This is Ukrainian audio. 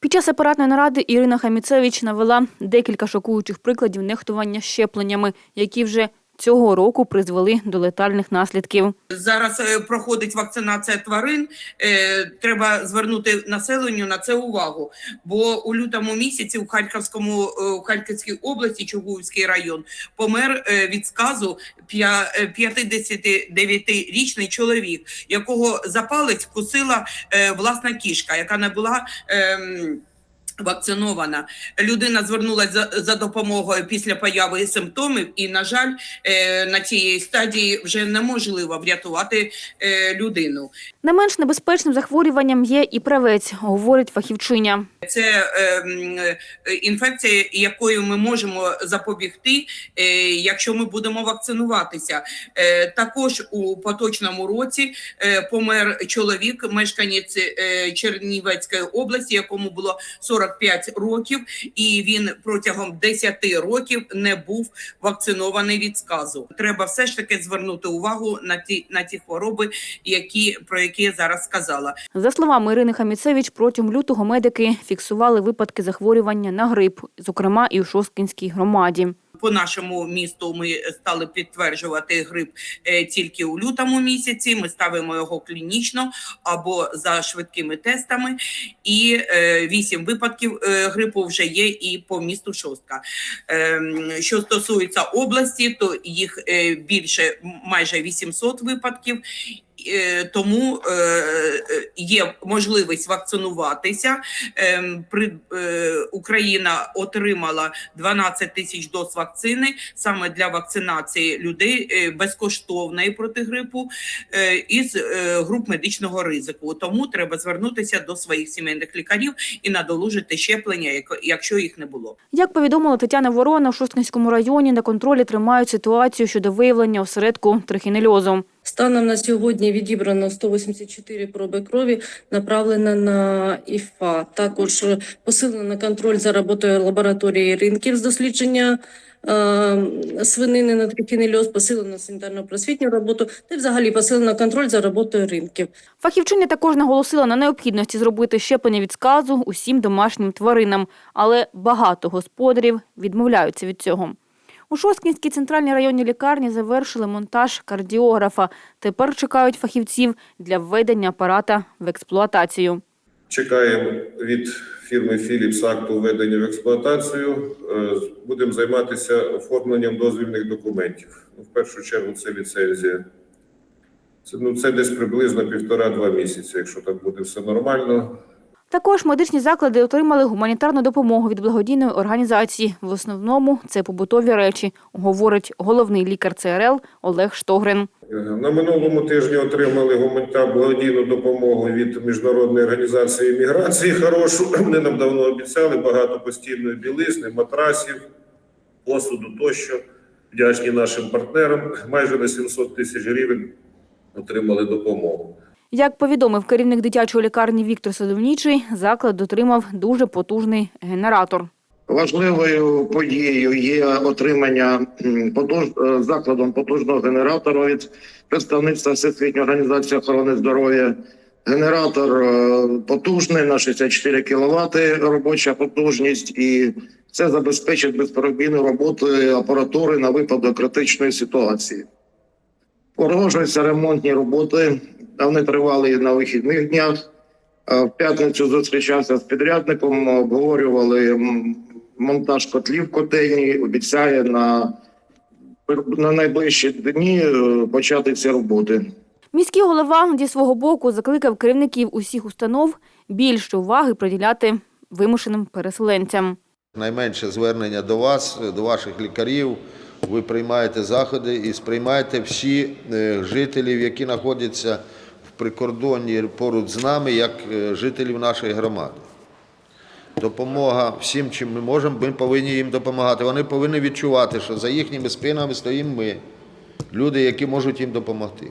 Під час апаратної наради Ірина Хаміцевич навела декілька шокуючих прикладів нехтування щепленнями, які вже цього року призвели до летальних наслідків. Зараз е, проходить вакцинація тварин. Е, Треба звернути населенню на це увагу. Бо у лютому місяці у Харківському е, у Харківській області, Чугуївський район, помер від сказу п'я- е, 59-річний чоловік, якого за палець вкусила е, власна кішка, яка не була. Вакцинована людина звернулася за, за допомогою після появи симптомів, і на жаль, е, на цій стадії вже неможливо врятувати е, людину. Не менш небезпечним захворюванням є і правець, говорить фахівчиня. Це е, е, інфекція, якою ми можемо запобігти, е, якщо ми будемо вакцинуватися. Е, також у поточному році помер чоловік, мешканець Чернівецької області, якому було 45 років, і він протягом 10 років не був вакцинований від сказу. Треба все ж таки звернути увагу на ті на ті хвороби, які про які я зараз сказала. За словами Ірини Хаміцевич, протягом лютого медики фіксували випадки захворювання на грип, зокрема і у Шосткінській громаді. По нашому місту ми стали підтверджувати грип е, тільки у лютому місяці. Ми ставимо його клінічно або за швидкими тестами. І е, вісім випадків е, грипу вже є і по місту Шостка. Ем, Що стосується області, то їх більше майже 800 випадків. Е, Тому е, е, є можливість вакцинуватися. Ем, При Україна отримала 12 тисяч доз вакцини саме для вакцинації людей безкоштовної проти грипу із груп медичного ризику. Тому треба звернутися до своїх сімейних лікарів і надолужити щеплення, як- якщо їх не було. Як повідомила Тетяна Ворона, в Шосткінському районі на контролі тримають ситуацію щодо виявлення осередку трихінельозу. Станом на сьогодні відібрано 184 проби крові, направлено на ІФА. Також посилено контроль за роботою лабораторії ринків з дослідження е, свинини на трихінельоз, посилено санітарно-просвітню роботу та взагалі посилено контроль за роботою ринків. Фахівчиня також наголосила на необхідності зробити щеплення від сказу усім домашнім тваринам, але багато господарів відмовляються від цього. У Шосткінській центральній районній лікарні завершили монтаж кардіографа. Тепер чекають фахівців для введення апарата в експлуатацію. Чекаємо від фірми Philips акту введення в експлуатацію. Е, Будемо займатися оформленням дозвільних документів. Ну, В першу чергу це ліцензія. Це, ну, це десь приблизно півтора-два місяці, якщо так буде все нормально. Також медичні заклади отримали гуманітарну допомогу від благодійної організації. В основному це побутові речі, говорить головний лікар ЦРЛ Олег Штогрин. На минулому тижні отримали гуманітарну благодійну допомогу від міжнародної організації міграції. Хорошу вони нам давно обіцяли багато постільної білизни, матрасів, посуду тощо. Вдячні нашим партнерам. Майже на 700 тисяч гривень отримали допомогу. Як повідомив керівник дитячої лікарні Віктор Садовнічий, заклад отримав дуже потужний генератор. Важливою подією є отримання потуж... е, закладом потужного генератора від представництва Всесвітньої організації охорони здоров'я. Генератор е, потужний на 64 кВт робоча потужність, і це забезпечить безперебійну роботу апаратури на випадок критичної ситуації. Продовжуються ремонтні роботи. А Вони тривали на вихідних днях. Е, В п'ятницю зустрічався з підрядником, обговорювали монтаж котлів котельні. Обіцяє на, на найближчі дні е, почати ці роботи. Міський голова зі свого боку закликав керівників усіх установ більше уваги приділяти вимушеним переселенцям. Найменше звернення до вас, до ваших лікарів. Ви приймаєте заходи і сприймаєте всі е, жителів, які знаходяться прикордонні поруч з нами, як е, жителів нашої громади. Допомога всім, чим ми можемо, ми повинні їм допомагати. Вони повинні відчувати, що за їхніми спинами стоїмо ми, люди, які можуть їм допомогти.